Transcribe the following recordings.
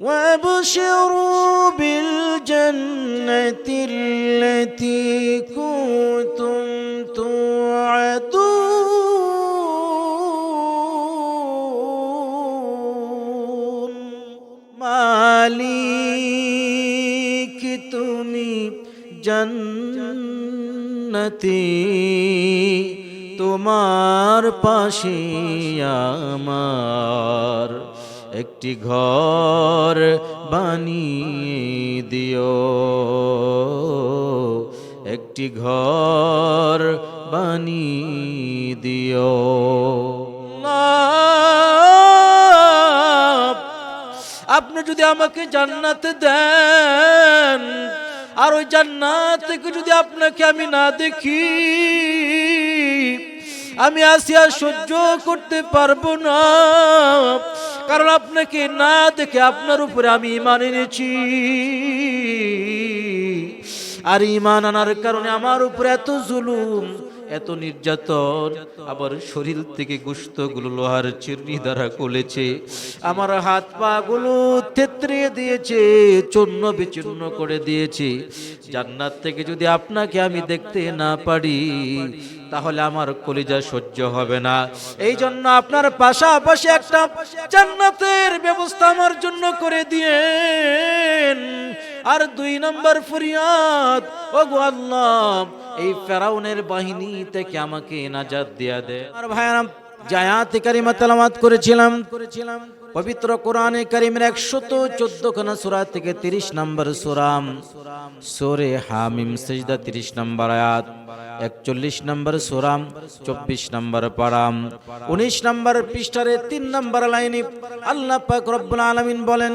وابشروا بالجنة التي كنتم توعدون মালিক তুমি জন্নতি তোমার পাশে আমার একটি ঘর বানিয়ে দিও। একটি ঘর বানিয়ে দিও। আপনি যদি আমাকে জান্নাতে দেন, আর ওই জান্নাত থেকে যদি আপনাকে আমি না দেখি, আমি আসিয়া সহ্য করতে পারব না। কারণ আপনাকে না দেখে আপনার উপরে আমি ইমান এনেছি। আর ইমান আনার কারণে আমার উপরে এত জুলুম, এত নির্যাতন আবার শরীর থেকে গুলো লোহার চিরনি দ্বারা কলেছে আমার হাত পা গুলো থেত্রিয়ে দিয়েছে, চূর্ণ বিচূর্ণ করে দিয়েছে। জান্নাত থেকে যদি আপনাকে আমি দেখতে না পারি তাহলে আমার কলিজা সহ্য হবে না। এই জন্য আপনার পাশাপাশি একটা জান্নাতের ব্যবস্থা আমার জন্য করে দিয়ে আর দুই নম্বর ফরিয়াদ ও গো আল্লাহ, এই ফেরাউনের বাহিনী থেকে আমাকে নাজাদ দিয়া দে। আর ভাইয়ারাম জায়াতি কারিমা তালামাত করেছিলাম। পবিত্র কোরআনে কারিমের একশত চোদ্দ খানা সুরা থেকে তিরিশ নম্বর সুরাম সোরে হামিম সেজদা তিরিশ নম্বর আয়াত, একচল্লিশ নম্বর সুরাম চব্বিশ নম্বর পারাম উনিশ নম্বর পৃষ্ঠারে তিন নম্বর লাইনে আল্লাহ পাক রব্বুল আলমিন বলেন,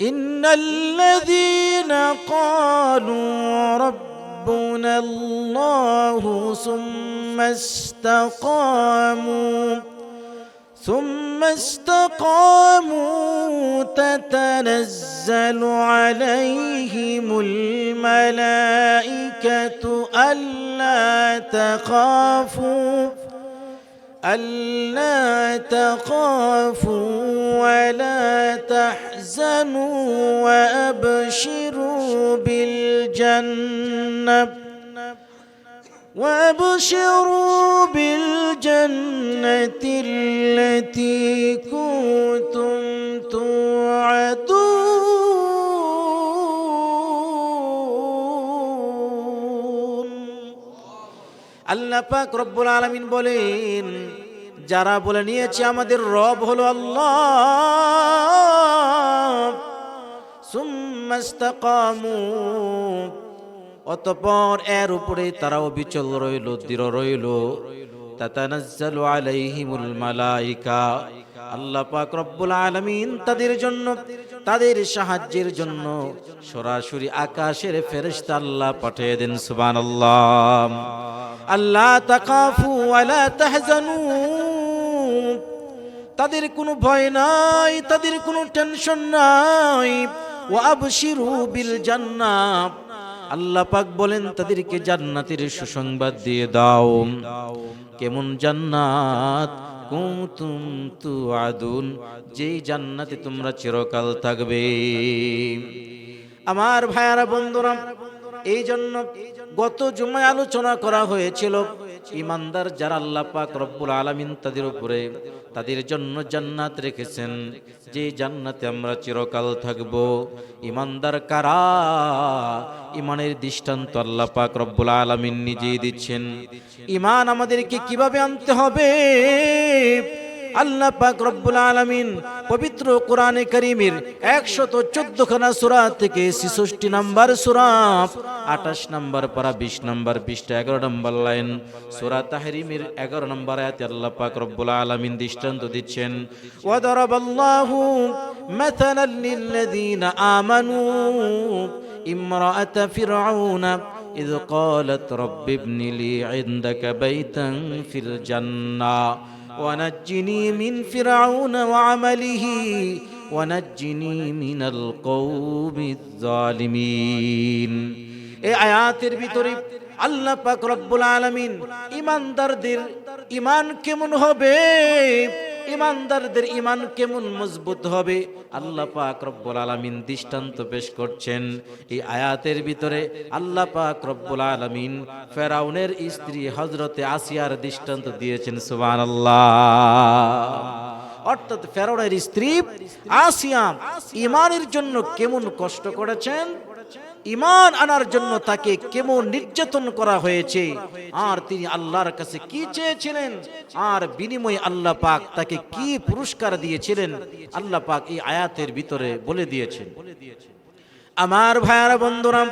ইন্নাল্লাযীনা ক্বালু রব্ব ربنا الله ثم استقاموا ثم استقاموا تتنزل عليهم الملائكة ألا تخافوا ألا تخافوا ولا تحزنوا وأبشروا بالجنة وأبشروا بالجنة التي كنتم توعدون আল্লাহ পাক রব্বুল আলামিন বলেন যারা বলে নিয়েছে আমাদের রব হলো আল্লাহ অতপর এর উপরে তারা অবিচল রইল, দৃঢ় রইল। মালাইকা। আল্লাহ তাদের জন্য, তাদের সাহায্যের জন্য সরাসরি আকাশের ফেরেশতা আল্লাহ পাঠিয়ে দেন, সুবহানাল্লাহ। আল্লাহ তাকাফু ওয়ালা তাদের কোনো ভয় নাই, তাদের কোনো টেনশন নাই। ও আবশিরু বিল জান্নাত। আল্লাহ পাক বলেন, তাদেরকে জান্নাতের সুসংবাদ দিয়ে দাও। কেমন জান্নাত? কুতুম তুআদুন, যেই জান্নাতে তোমরা চিরকাল থাকবে। আমার ভাইয়ারা, বন্ধুরা এই জন্য গত জুমায় আলোচনা করা হয়েছিল। ইমানদার যারা আল্লাহ পাক রব্বুল আলমিন তাদের উপরে, তাদের জন্য জান্নাত রেখেছেন। যে জান্নাতে আমরা চিরকাল থাকব। ইমানদার কারা? ইমানের দৃষ্টান্ত আল্লাহ পাক রব্বুল আলমিন নিজেই দিচ্ছেন। ইমান আমাদেরকে কীভাবে আনতে হবে? আল্লাহ পাক রব্বুল আলামিন পবিত্র কোরআনে করিমের একশত চোদ্দ খানা সুরা থেকে ছিষষ্টি নাম্বার সুরা আঠাশ নাম্বার পারা বিশ নাম্বার বিশটা এগারো নাম্বার লাইন সুরা তাহরিমের এগারো নাম্বার আয়াতে আল্লাহ পাক রব্বুল আলামিন দৃষ্টান্ত দিচ্ছেন ওয়াদারাবাল্লাহু মাথালাল লিল্লাযীনা আমানু ইমরাআত ফিরআউনা إذ قالت رب ابن لي عندك بيتا في الجنة ونجني من فرعون وعمله ونجني من القوم الظالمين এই আয়াতের ভিতরে আল্লাহ পাক রব্বুল আলামিন ইমানদারদের ইমান কেমন হবে ইমানদারদের ইমান কেমন মজবুত হবে? আল্লাহ পাক রব্বুল আলামিন দৃষ্টান্ত পেশ করছেন। এই আয়াতের ভিতরে আল্লাহ পাক রব্বুল আলামিন ফেরাউনের স্ত্রী হজরতে আসিয়ার দৃষ্টান্ত দিয়েছেন, সুবহানাল্লাহ। অর্থাৎ ফেরাউনের স্ত্রী আসিয়া ইমানের জন্য কেমন কষ্ট করেছেন? ইমান আনার জন্য তাকে কেমন নির্যাতন করা হয়েছে? আর তিনি আল্লাহর কাছে কি চেয়েছিলেন? আর বিনিময়ে আল্লাহ পাক তাকে কি পুরস্কার দিয়েছিলেন? আল্লাহ পাক এই আয়াতের ভিতরে বলে দিয়েছেন। আমার ভাইয়ারা বন্ধুরা,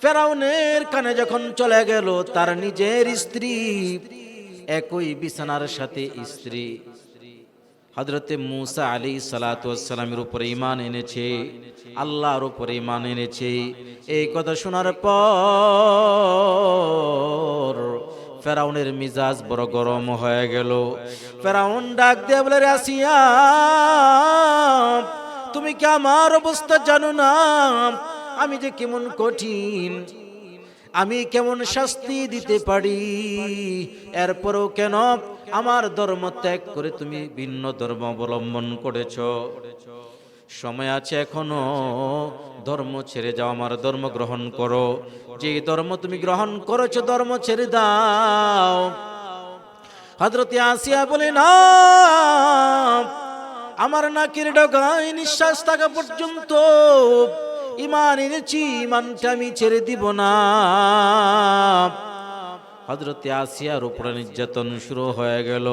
ফেরাউনের কানে যখন চলে গেল, তার নিজের স্ত্রী একই বিছানার সাথে স্ত্রী হজরতে মুসা আলী সালাতামের উপরে ইমান এনেছে, আল্লাহর উপরে ইমান এনেছে। এই কথা শোনার পর ফেরাউনের মিজাজ বড় গরম হয়ে গেল। ফেরাউন ডাক দিয়ে বলে আসিয়া তুমি কি আমার অবস্থা জানো না? আমি যে কেমন কঠিন, আমি কেমন শাস্তি দিতে পারি? এরপরও কেন আমার ধর্ম ত্যাগ করে তুমি ভিন্ন ধর্ম অবলম্বন করেছ। সময় আছে এখনও, ধর্ম ছেড়ে যাও, আমার ধর্ম গ্রহণ করো। যে ধর্ম তুমি গ্রহণ করেছ, ধর্ম ছেড়ে দাও। হজরতে আসিয়া বলে, না, আমার নাকের ডগায় নিঃশ্বাস থাকা পর্যন্ত ইমান এনেছি ইমানটা আমি ছেড়ে দিব না। হজরতে আসিয়ার উপরে নির্যাতন শুরু হয়ে গেল।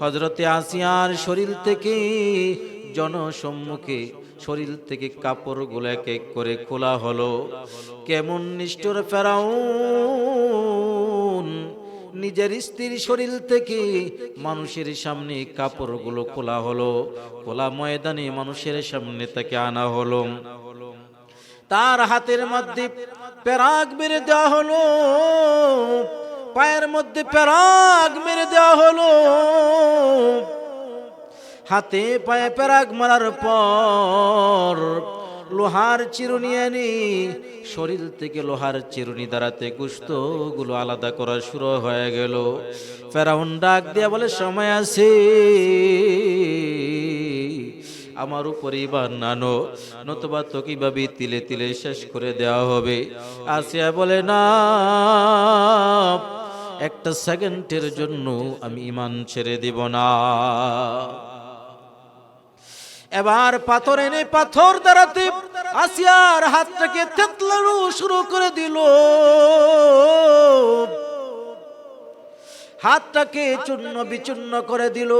হজরতে আসিয়ার শরীর থেকে জনসম্মুখে শরীর থেকে কাপড়গুলো এক এক করে খোলা হলো। কেমন নিষ্ঠুর ফেরাউন, নিজের স্ত্রীর শরীর থেকে মানুষের সামনে কাপড়গুলো খোলা হলো। খোলা ময়দানে মানুষের সামনে তাকে আনা হলো। তার হাতের মধ্যে প্যারাগ মেরে দেওয়া হলো। পায়ের মধ্যে প্যারাগ মেরে দেওয়া হলো। হাতে পায়ে প্যারাগ মারার পর লোহার চিরুনি এনে শরীর থেকে লোহার চিরুনি দ্বারাতে গুলো আলাদা করা শুরু হয়ে গেল। ফেরাউন ডাক দিয়া বলে, সময় আছে। আমার উপরে এবার নানো, নতুবা তো কীভাবে তিলে তিলে শেষ করে দেওয়া হবে। আসিয়া বলে, না একটা সেকেন্ডের জন্য আমি ইমান ছেড়ে দিব না। এবার পাথর এনে পাথর দাঁড়াতে আসিয়ার হাতটাকে থেতলানো শুরু করে দিল। হাতটাকে চূর্ণ বিচূর্ণ করে দিল।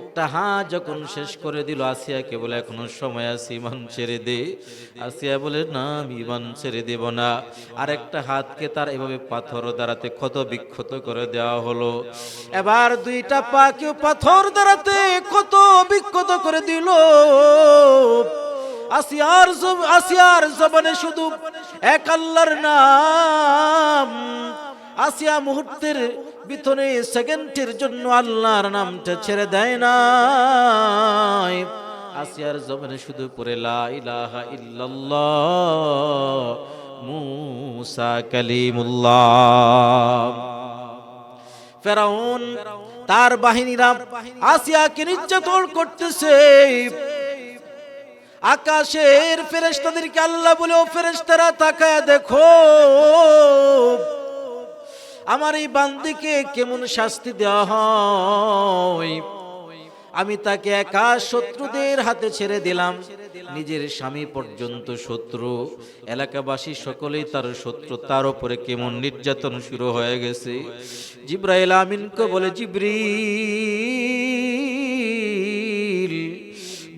একটা হাত যখন শেষ করে দিল, আসিয়াকে বলে, এখনও সময় আছে, ইমান ছেড়ে দে। আসিয়া বলে, না, আমি ইমান ছেড়ে দেব না। আর একটা হাতকে তার এভাবে পাথর দ্বারাতে ক্ষত বিক্ষত করে দেওয়া হলো। এবার দুইটা পাকেও পাথর দ্বারাতে কত বিক্ষত করে দিল। আসিয়ার আসিয়ার জবানে শুধু এক আল্লাহর নাম। আসিয়া মুহূর্তের ভিতরে সেকেন্ডের জন্য আল্লাহর নামটা ছেড়ে দেয় না আসিয়ার জবানে শুধু পড়ে, লা ইলাহা ইল্লাল্লাহ, মুসা কালিমুল্লাহ। ফেরাউন, তার বাহিনীরা আসিয়াকে নির্যাতন করতেছে। আকাশের ফেরেশতাদেরকে আল্লাহ বলে, ও ফেরেশতারা, তাকায় দেখো। আমার এই বান্দিকে কেমন শাস্তি দেওয়া হয়? আমি তাকে একা শত্রুদের হাতে ছেড়ে দিলাম। নিজের স্বামী পর্যন্ত শত্রু। এলাকাবাসী সকলেই তার শত্রু। তার উপরে কেমন নির্যাতন শুরু হয়ে গেছে। জিব্রাইল আমিনকে বলে জিব্রি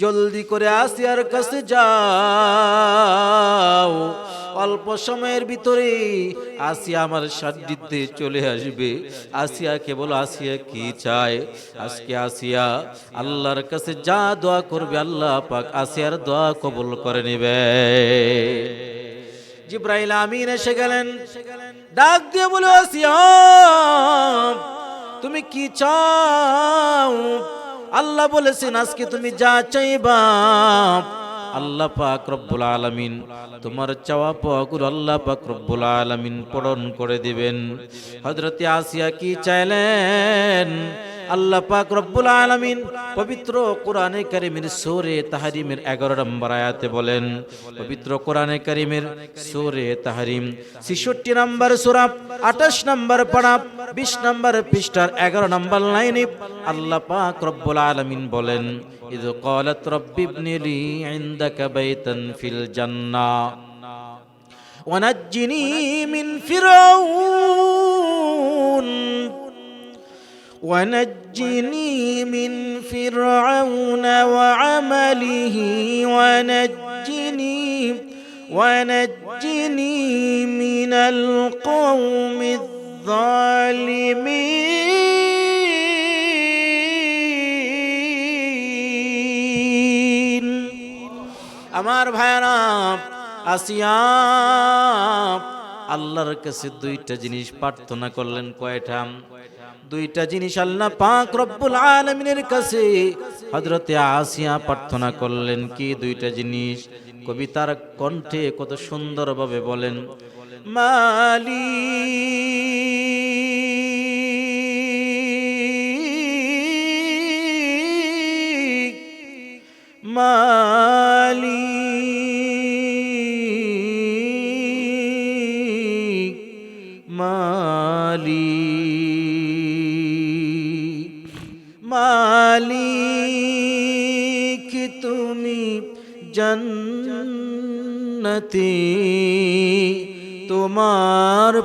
জলদি করে আসিয়ার কাছে যাও। অল্প সময়ের ভিতরে আসিয়া আমার সান্নিধ্যে চলে আসবে। আসিয়া কেবল আসিয়া কি চায়? আজকে আসিয়া আল্লাহর কাছে যা দোয়া করবে আল্লাহ পাক আসিয়ার দোয়া কবুল করে নেবে। জিব্রাইল আমিন এসে গেলেন। ডাক দিয়ে বলে, আসিয়া, তুমি কি চাও? আল্লাহ বলেছেন, আজকে তুমি যা চাইবা আল্লাহ পাক রব্বুল আলামিন। তোমার চাওয়া পাওয়াগুলো আল্লাহ পাক রব্বুল আলামিন পূরণ করে দিবেন। হযরতে আসিয়া কি চাইলেন? আল্লাহ পাক রব্বুল আলামিন পবিত্র কোরআনে কারিমের সূরে তাহরিমের 11 নম্বর আয়াতে বলেন পবিত্র কোরআনে কারিমের সূরে তাহরিম 66 নম্বর সূরা 28 নম্বর পারা 20 নম্বর পৃষ্ঠার 11 নম্বর লাইনে আল্লাহ পাক রব্বুল আলামিন বলেন ইদ ক্বালাত রব্বি ইবনি লি ইনদাকা বাইতান ফিল জান্নাহ ونجني من فرعون ونجني من فرعون وعمله ونجني ونجني من القوم الظالمين আমার ভাইরা আসিয়া আল্লাহর কাছে দুইটা জিনিস প্রার্থনা করলেন কয়টা দুইটা জিনিস আল্লাহ পাক রব্বুল আলামিনের কাছে। হযরতে আসিয়া প্রার্থনা করলেন, কি দুইটা জিনিস? কবিতার কণ্ঠে কত সুন্দরভাবে বলেন মালি মালিক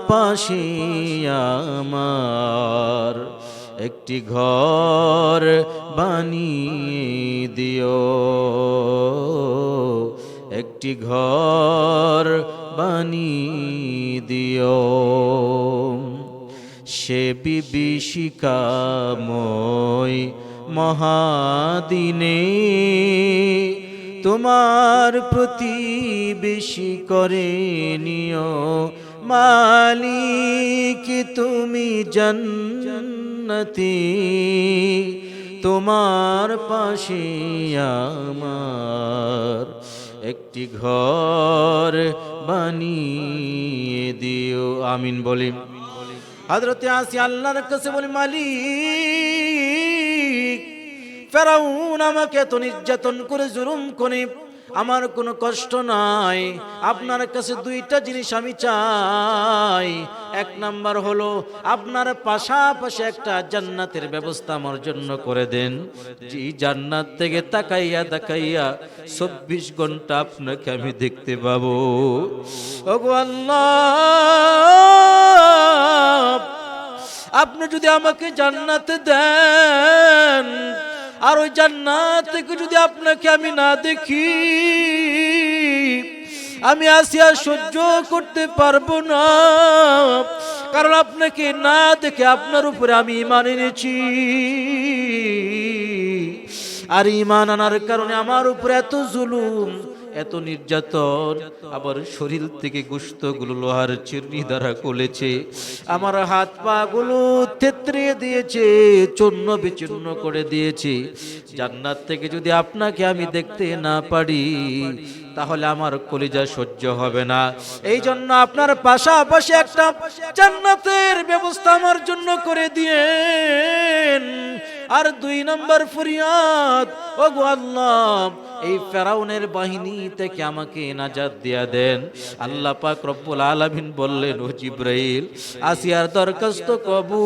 পাশে আমার একটি ঘর বানিয়ে দিও। একটি ঘর বানিয়ে দিও। সে বিভীষিকাময় মহাদিনে তোমার প্রতি বেশি করে নিও। মালিক, তুমি জন্নতি। তোমার পাশে আমার একটি ঘর বানিয়ে দিও। আমিন বলি। হজরতে আসি আল্লাহর কাছে বলি, মালিক, ফেরাউন আমাকে এত নির্যাতন করে, জুলুম করে আমার কোনো কষ্ট নাই। আপনার কাছে দুইটা জিনিস আমি চাই। এক নাম্বার হলো, আপনার পাশাপাশি একটা জান্নাতের ব্যবস্থা আমার জন্য করে দেন। জি, জান্নাত থেকে তাকাইয়া তাকাইয়া চব্বিশ ঘণ্টা আপনাকে আমি দেখতে পাবো। আল্লাহ, আপনি যদি আমাকে জান্নাতে দেন আর ওই জান্নাত থেকে যদি আপনাকে আমি না দেখি, আমি আসিয়া সহ্য করতে পারব না। কারণ আপনাকে না দেখে আপনার উপরে আমি ইমান এনেছি। আর ইমান আনার কারণে আমার উপরে এত জুলুম এত নির্যাতন আবার শরীর থেকে গুলো লোহার চিরনি দ্বারা কলেছে আমার হাত পা গুলো থেত্রে দিয়েছে, চূর্ণ বিচূর্ণ করে দিয়েছে। জান্নাত থেকে যদি আপনাকে আমি দেখতে না পারি, তাহলে আমার কলিজা সহ্য হবে না। এই জন্য আপনার পাশাপাশি একটা জান্নাতের ব্যবস্থা আমার জন্য করে দিয়েন। আর দুই নম্বর ফরিয়াদ ও আল্লাহ, এই ফেরাউনের বাহিনী থেকে আমাকে নাজাত দিয়া দেন। আল্লাহ পাক রব্বুল আলামিন বললেন, ও জিব্রাইল, আসিয়ার দরখাস্ত কবুল।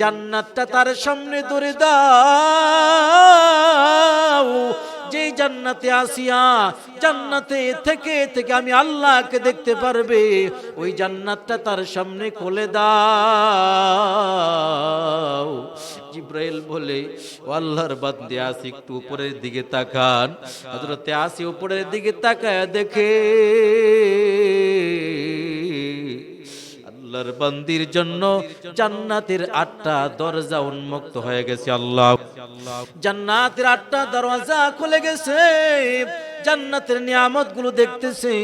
জান্নাতটা তার সামনে ধরে দাও। যেই জান্নাতে আসিয়া জান্নাতে থেকে থেকে আমি আল্লাহকে দেখতে পারবে, ওই জান্নাতটা তার সামনে খুলে দাও। জিব্রাইল বলে আল্লাহর বান্দে, আসি একটু উপরের দিকে তাকান। হযরতে আসি উপরের দিকে তাকায় দেখে আল্লাহর বান্দির জন্য জান্নাতের আটটা দরজা উন্মুক্ত হয়ে গেছে, আল্লাহ। জান্নাতের আটটা দরজা খুলে গেছে, জান্নাতের নিয়ামতগুলো দেখতেছে।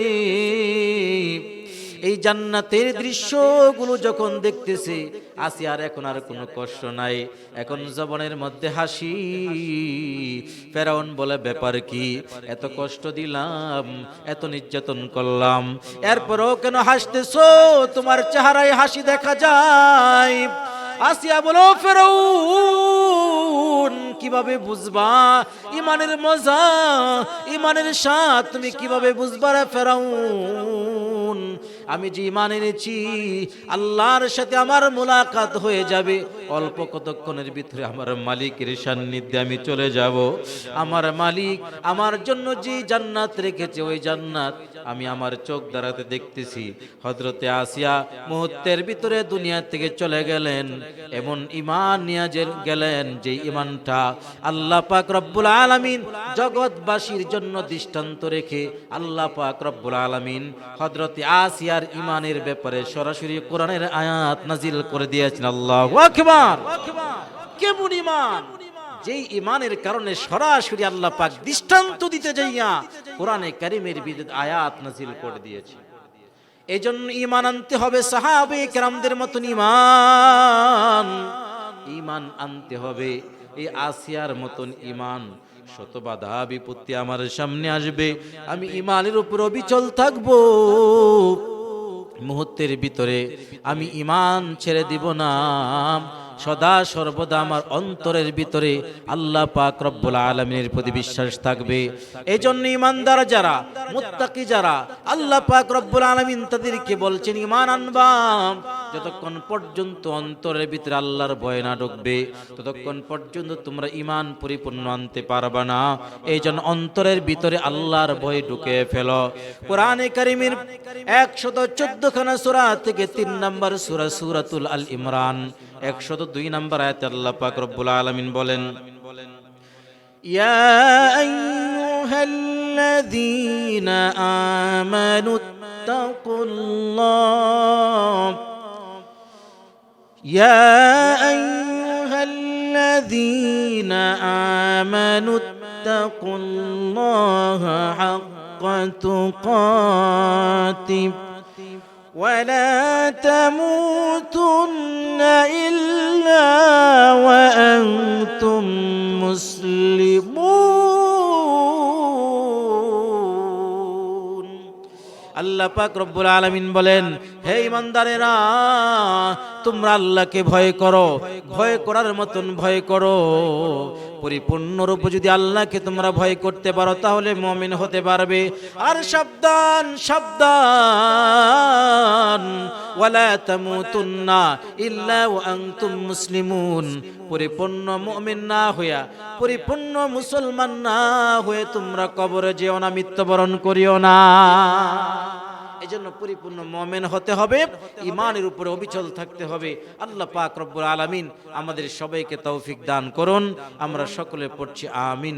এই জান্নাতের দৃশ্যগুলো যখন দেখতেছে, আসি আর এখন আর কোনো কষ্ট নাই। এখন জবনের মধ্যে হাসি। ফেরাউন বলে, ব্যাপার কি? এত কষ্ট দিলাম, এত নির্যাতন করলাম। এরপরও কেন হাসতেছ? তোমার চেহারায় হাসি দেখা যায়। আসিয়া বলো, ফেরাউন, কীভাবে বুঝবা? ইমানের মজা, ইমানের স্বাদ, তুমি কীভাবে বুঝবা রে ফেরাউন? আমি যে ইমান এনেছি, আল্লাহর সাথে আমার মোলাকাত হয়ে যাবে। অল্প কতক্ষণের ভিতরে আমার মালিকের সান্নিধ্যে আমি চলে যাব। আমার মালিক আমার জন্য যে জান্নাত রেখেছে, ওই জান্নাত আমি আমার চোখ দ্বারাতে দেখতেছি। হজরতে আসিয়া মুহূর্তের ভিতরে দুনিয়া থেকে চলে গেলেন। এমন ইমান নিয়ে গেলেন যে ইমানটা আল্লাহ পাক রব্বুল আলামিন জগৎবাসীর জন্য দৃষ্টান্ত রেখে আল্লাহ পাক রব্বুল আলামিন হজরতে আসিয়ার ইমানের ব্যাপারে সরাসরি কোরআনের আয়াত নাজিল করে দিয়েছেন আল্লাহ আকবার। কেমন ইমান যেই ইমানের কারণে সরাসরি আল্লাহ পাক দৃষ্টান্ত দিতে যাইয়া কোরআনে কারিমের বিদ্যুৎ আয়াত নাজিল করে দিয়েছে। এই জন্য ইমান আনতে হবে সাহাবে কেরামদের মতন ইমান ইমান আনতে হবে। এই আসিয়ার মতন ইমান শত বাধা বিপত্তি আমার সামনে আসবে। আমি ইমানের উপর অবিচল থাকব। মুহূর্তের ভিতরে আমি ইমান ছেড়ে দিব না। সদা সর্বদা আমার অন্তরের ভিতরে আল্লাহ পাক রব্বুল আলমিনের প্রতি বিশ্বাস থাকবে। এই জন্য ইমানদার যারা, মুত্তাকি যারা, আল্লাহ পাক রব্বুল আলমিন তাদেরকে বলছেন ইমান আনবাম যতক্ষণ পর্যন্ত অন্তরের ভিতরে আল্লাহর ভয় না ঢুকবে ততক্ষণ পর্যন্ত তোমরা ইমান পরিপূর্ণ আনতে পারবে না এই জন্য অন্তরের ভিতরে আল্লাহর ভয় ঢুকে ফেলো কোরআনে কারিমের একশত চোদ্দ খানা সুরা থেকে তিন নম্বর সুরা সুরাতুল আল ইমরান একশত দুই নম্বর আয়াতে আল্লাহ পাক রব্বুল আলামিন বলেন يا أيها الذين آمنوا اتقوا الله يا أيها الذين آمنوا اتقوا الله حق تقاته ولا تموتن إلا وأنتم مسلمون আল্লাহ পাক রব্বুল আলামিন বলেন হে ইমানদারেরা, তোমরা আল্লাহকে ভয় করো, ভয় করার মতন ভয় করো। পরিপূর্ণরূপে যদি আল্লাহকে তোমরা ভয় করতে পারো, তাহলে মমিন হতে পারবে। আর সাবধান সাবধান। ওয়ালা মুসলিমুন। পরিপূর্ণ মুমিন না হইয়া, পরিপূর্ণ মুসলমান না হয়ে তোমরা কবরে যেও না, মৃত্যুবরণ করিও না। এই জন্য পরিপূর্ণ মমেন হতে হবে ইমানের উপরে অবিচল থাকতে হবে। আল্লাহ পাক রব্বুল আলামিন আমাদের সবাইকে তৌফিক দান করুন। আমরা সকলে পড়ছি আমিন।